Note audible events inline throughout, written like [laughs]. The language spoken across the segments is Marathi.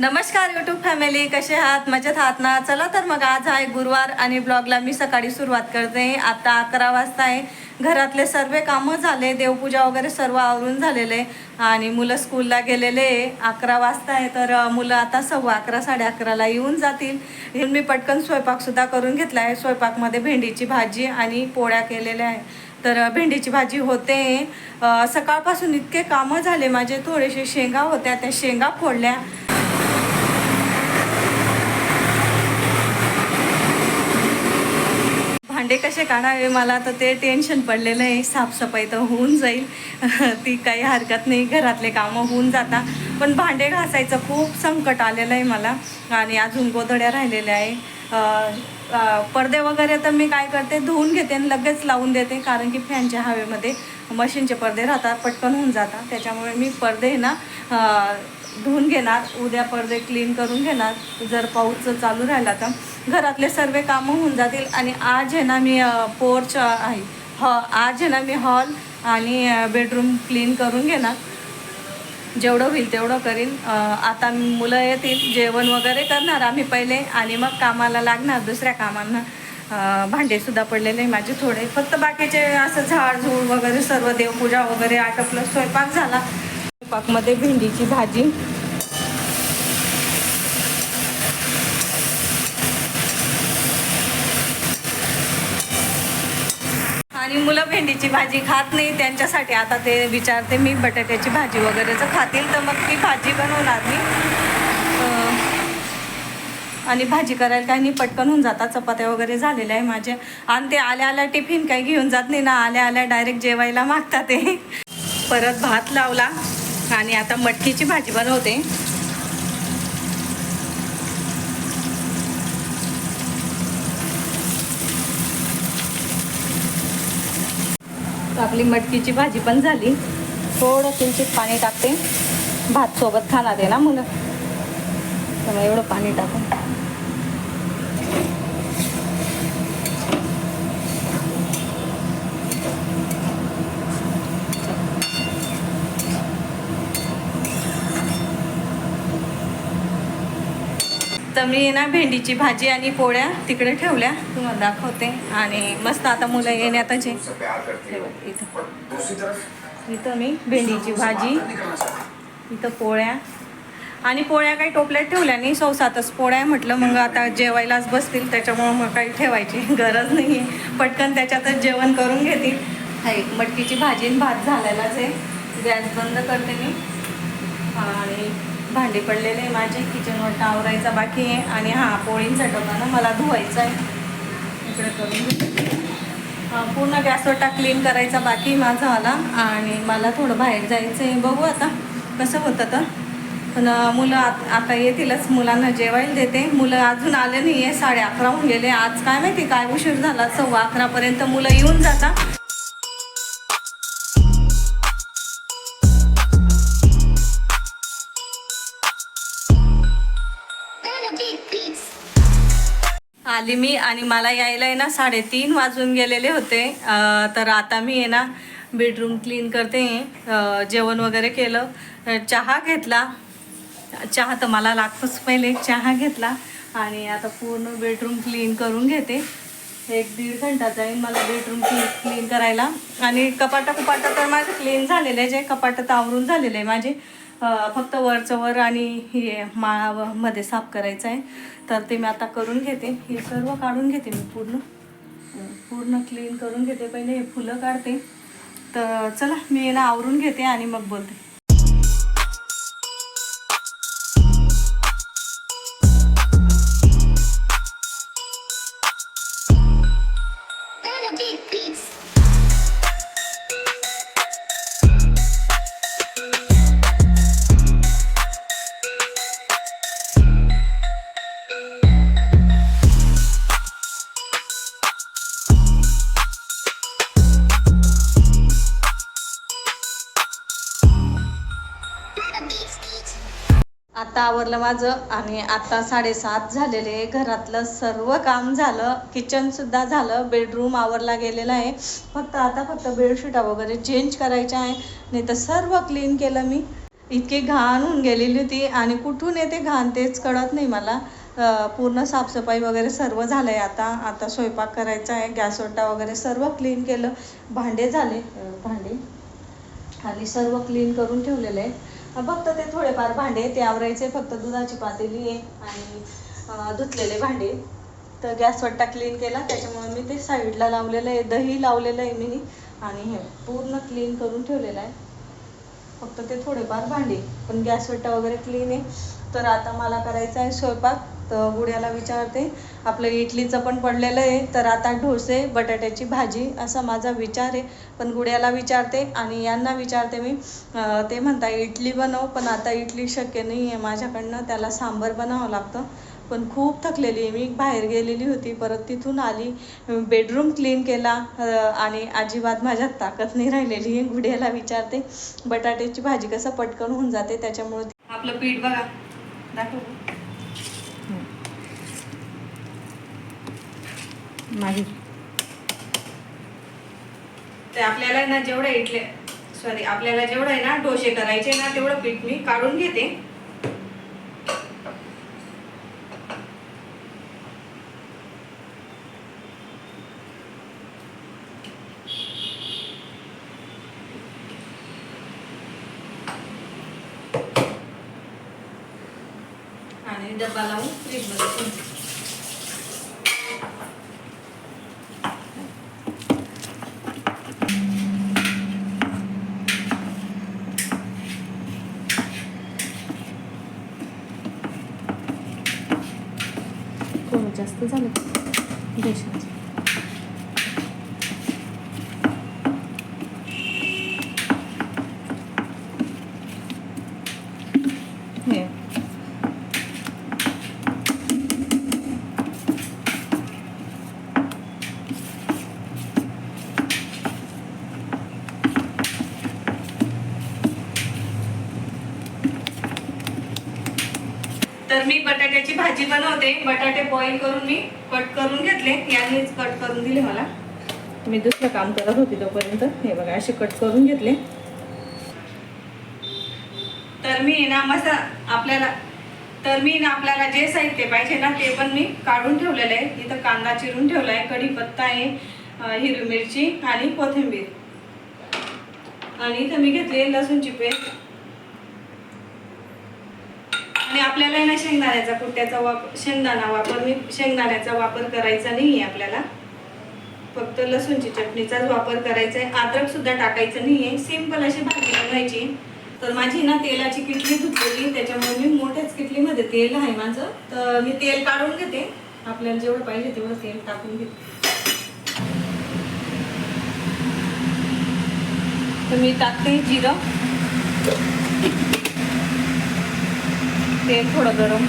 नमस्कार यूट्यूब फॅमिली कसे आहात? मजेत आहात ना? चला तर मग आज आहे गुरुवार आणि ब्लॉगला मी सकाळी सुरुवात करते. आता अकरा वाजता आहे. घरातले सर्व कामं झाले. देवपूजा वगैरे सर्व आवरून झालेले. आणि मुलं स्कूलला गेलेले अकरा वाजता आहे. तर मुलं आता सव्वा अकरा साडे अकराला येऊन जातील. येऊन मी पटकन स्वयंपाकसुद्धा करून घेतला आहे. स्वयंपाकमध्ये भेंडीची भाजी आणि पोळ्या केलेल्या आहे. तर भेंडीची भाजी होते. सकाळपासून इतके कामं झाले. माझे थोडेसे शेंगा होत्या. त्या शेंगा फोडल्या. भांडे कसे काढावे मला तर ते टेन्शन पडलेलं आहे. साफसफाई तर होऊन जाईल. [laughs] ती काही हरकत नाही. घरातले कामं होऊन जाता पण भांडे घासायचं खूप संकट आलेलं आहे मला. आणि अजून गोधड्या राहिलेल्या आहे. पडदे वगैरे तर मी काय करते? धुवून घेते आणि लगेच लावून देते. कारण की फॅनच्या हवेमध्ये मशीनचे पडदे राहतात पटकन होऊन जातात. त्याच्यामुळे मी पडदे ना धुवून घेणार उद्या पडदे क्लीन करून घेणार. जर पाऊस चालू राहिला तर घरातले सर्व कामं होऊन जातील. आणि आज आहे ना मी पोर्च आहे. हॉ आज आहे ना मी हॉल आणि बेडरूम क्लीन करून घेणार. जेवढं होईल तेवढं करीन. आता मुलं येतील जेवण वगैरे करणार आम्ही पहिले. आणि मग कामाला लागणार दुसऱ्या कामांना. भांडेसुद्धा पडलेले आहे माझे थोडे. फक्त बाकीचे असं झाडझूड वगैरे सर्व देवपूजा वगैरे आटपलं स्वयंपाक झाला. स्वयंपाकमध्ये भेंडीची भाजी. आणि मुलं भेंडीची भाजी खात नाही त्यांच्यासाठी आता ते विचारते मी बटाट्याची भाजी वगैरे जर खातील तर मग ती भाजी बनवणार मी. आणि भाजी करायला काही नाही पटकन होऊन जातात चपात्या वगैरे झालेल्या आहे माझ्या. आणि ते आल्या आल्या टिफिन काही घेऊन जात नाही ना आल्या आल्या डायरेक्ट जेवायला मागतात ते. परत भात लावला. आणि आता मटकीची भाजी बनवते. आपली मटकीची भाजी पण झाली. थोडं किंचित पाणी टाकते. भात सोबत खाणार आहे ना मुलं? त्यामुळे एवढं पाणी टाकून. तर मी ना भेंडीची भाजी आणि पोळ्या तिकडे ठेवल्या. तुम्हाला दाखवते. आणि मस्त आता मुलं येण्यातच आहे इथं इथं मी भेंडीची भाजी इथं पोळ्या. आणि पोळ्या काही टोपल्यात ठेवल्या नाही. सौसातच पोळ्या म्हटलं. मग आता जेवायलाच बसतील. त्याच्यामुळं मग काही ठेवायची गरज नाही आहे पटकन त्याच्यातच जेवण करून घेतील. हाय मटकीची भाजी आणि भात झालेलाच आहे. गॅस बंद करते मी. आणि भांडे पडलेले माझे किचनवर आवरायचा बाकी आहे. आणि हा पोळींचा डबा ना मला धुवायचा आहे. इकडे करून घेते. पूर्ण गॅसवटा क्लीन करायचा बाकी माझा आला. आणि मला थोडं बाहेर जायचं आहे. बघू आता कसं होतं तर पण मुलं आत आता येतीलच. मुलांना जेवायला देते. मुलं अजून आले नाही आहे साडे अकरा होऊन गेले. आज काय माहिती काय उशीर झाला. सव्वा अकरापर्यंत मुलं येऊन जातात आली मी आणि मला यायला आहे ना साडेतीन वाजून गेलेले होते. तर आता मी आहे ना बेडरूम क्लीन करते. जेवण वगैरे केलं. चहा घेतला. चहा तर मला लागतोच पहिले. चहा घेतला आणि आता पूर्ण बेडरूम क्लीन करून घेते. एक दीड घंटा जाईल मला बेडरूम क्लीन क्लीन करायला. आणि कपाटा कपाटा तर माझं क्लीन झालेले जे कपाटं तर आवरून झालेले आहे माझे फक्त वरचं वर आणि हे माळा मध्ये साफ करायचं आहे तर ते मी आता करून घेते. हे सर्व काढून घेते मी पूर्ण. पूर्ण क्लीन करून घेते. पहिले हे फुलं काढते. तर चला मी ना आवरून घेते आणि मग बोलते. आता आवरलं माझं आणि आता साडेसात झालेले घरातलं सर्व काम झालं. किचन सुद्धा झालं. बेडरूम आवरला गेलेला आहे. फक्त आता फक्त बेडशीटा वगैरे चेंज करायच्या आहे. नाही तर सर्व क्लीन केलं मी. इतकी घाण होऊन गेलेली होती आणि कुठून येते घाण तेच कळत नाही मला. पूर्ण साफसफाई वगैरे सर्व झालं आहे आता. आता स्वयंपाक करायचा आहे. गॅस ओटा वगैरे सर्व क्लीन केलं. भांडे झाले. भांडे. आणि सर्व क्लीन करून ठेवलेले आहे. फक्त ते थोडेफार भांडे ते आवरायचे फक्त दुधाची पातेली आहे आणि धुतलेले भांडे. तर गॅस वट्टा क्लीन केला त्याच्यामुळे मी ते साईडला लावलेलं आहे दही लावलेलं आहे मी आणि हे पूर्ण क्लीन करून ठेवलेलं आहे. फक्त ते थोडेफार भांडे पण गॅस वट्टा वगैरे क्लीन आहे. तर आता मला करायचं आहे स्वयंपाक. तर गुड्याला विचारते आपलं इडलीचं पण पडलेलं आहे तर आता ढोसे बटाट्याची भाजी असा माझा विचार आहे. पण गुड्याला विचारते आणि यांना विचारते मी ते म्हणता इडली बनव पण आता इडली शक्य नाही आहे माझ्याकडनं त्याला सांबर बनावं लागतं. पण खूप थकलेली आहे मी बाहेर गेलेली होती परत तिथून आली बेडरूम क्लीन केला आणि अजिबात माझ्यात ताकद नाही राहिलेली आहे गुड्याला विचारते बटाट्याची भाजी कसं पटकन होऊन जाते त्याच्यामुळे आपलं पीठ बघा दाखव. नाही. ते आपल्याला ना जेवढं इडले सॉरी आपल्याला जेवढं आहे ना डोसे करायचे ना तेवढं पीठ मी काढून घेते. आणि डब्बा लावून फ्रीजमध्ये जास्त झालं देशाचं तर मी बटाट्याची भाजी बनवते. बटाटे बॉईल करून मी कट करून घेतले. यांनीच कट करून दिले मला. मी दुसरं काम करत होती तोपर्यंत. हे बघा असे कट करून घेतले. तर मी ना मसा आपल्याला तर मी ना आपल्याला जे साहित्य पाहिजे ना ते पण मी काढून ठेवलेलं आहे. इथं कांदा चिरून ठेवला आहे कढीपत्ता आहे हिरवी मिरची आणि कोथिंबीर. आणि इथं मी घेतली लसूणची पेस्ट. आणि आपल्याला ना शेंगदाण्याचा कुट्ट्याचा वापर शेंगदाणा वापर मी शेंगदाण्याचा वापर करायचा नाही आहे आपल्याला. फक्त लसूणची चटणीचाच वापर करायचा आहे अद्रक सुद्धा टाकायचं नाही आहे सिंपल अशी भाजी बनवायची. तर माझी ना तेलाची किटली धुतलेली. त्याच्यामुळे मी मोठ्याच किटलीमध्ये तेल आहे माझं. तर मी तेल काढून घेते. आपल्याला जेवढं पाहिजे तेवढं तेल टाकून घेते. तर मी टाकते जिरं. तेल थोडं गरम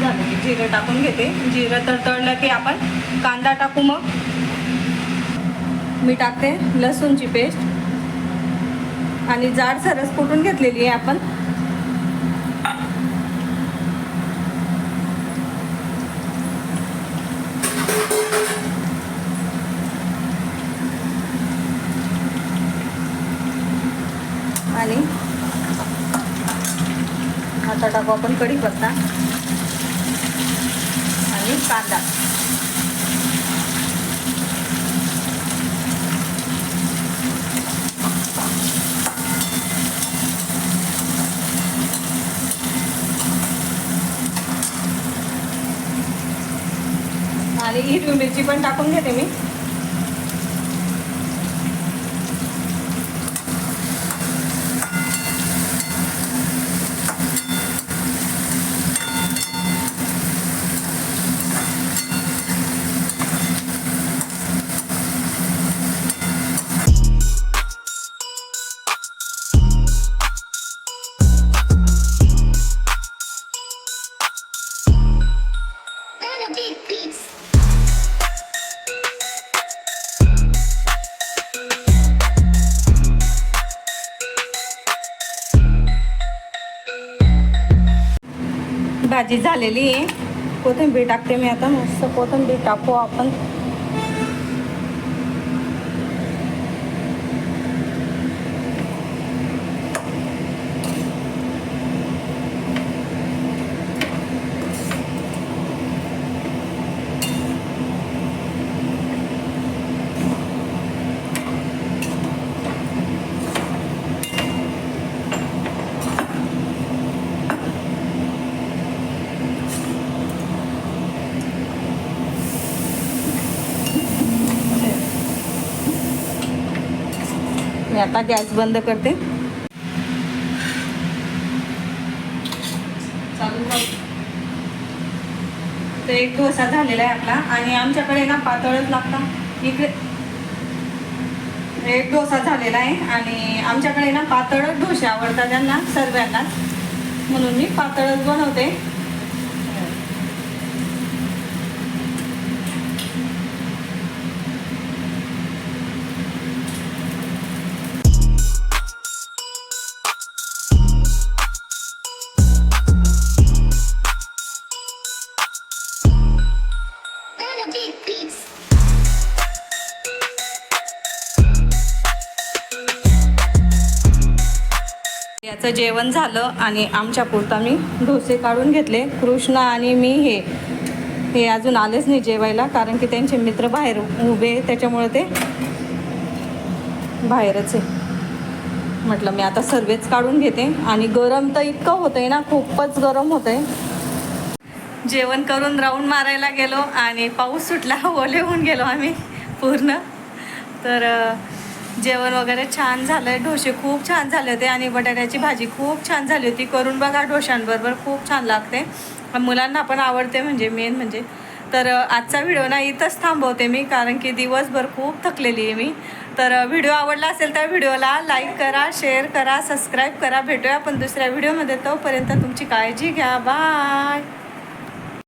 झालं की जिरं टाकून घेते. जिरं तर तळलं की आपण कांदा टाकू मग. मी टाकते लसूणची पेस्ट. आणि जाड सरस कुटून घेतलेली आहे आपण? आणि आता टाकू आपण कढीपत्ता आणि कांदा. आणि हिरवी मिरची पण टाकून घेते मी. भाजी झालेली. आहे कोथिंबीर टाकते मी आता. मस्त कोथिंबीर टाकू आपण. आता गॅस बंद करते. चालू तर एक डोसा झालेला आहे आपला. आणि आमच्याकडे ना पातळच लागतं इकडे एक डोसा झालेला आहे. आणि आमच्याकडे ना पातळच डोसे आवडतात त्यांना सर्वांनाच. म्हणून मी पातळच बनवते. याचं जेवण झालं आणि आमच्या पुरता मी डोसे काढून घेतले. कृष्णा आणि मी हे हे अजून आलेच नाही जेवायला कारण की त्यांचे मित्र बाहेर उभे आहे, त्याच्यामुळे ते बाहेरच आहे. म्हटलं मी आता सर्वेच काढून घेते. आणि गरम तर इतकं होतं आहे ना खूपच गरम होतं आहे जेवण करून राऊंड मारायला गेलो आणि पाऊस सुटला ओले होऊन गेलो आम्ही पूर्ण. तर जेवण वगैरे छान झालं आहे ढोसे खूप छान झाले होते आणि बटाट्याची भाजी खूप छान झाली होती. करून बघा ढोशांबरोबर खूप छान लागते. मुलांना पण आवडते म्हणजे मेन म्हणजे. तर आजचा व्हिडिओ ना इथंच थांबवते मी कारण की दिवसभर खूप थकलेली आहे मी. तर व्हिडिओ आवडला असेल तर व्हिडिओला लाईक करा शेअर करा सबस्क्राईब करा. भेटूया आपण दुसऱ्या व्हिडिओमध्ये. तोपर्यंत तुमची काळजी घ्या. बाय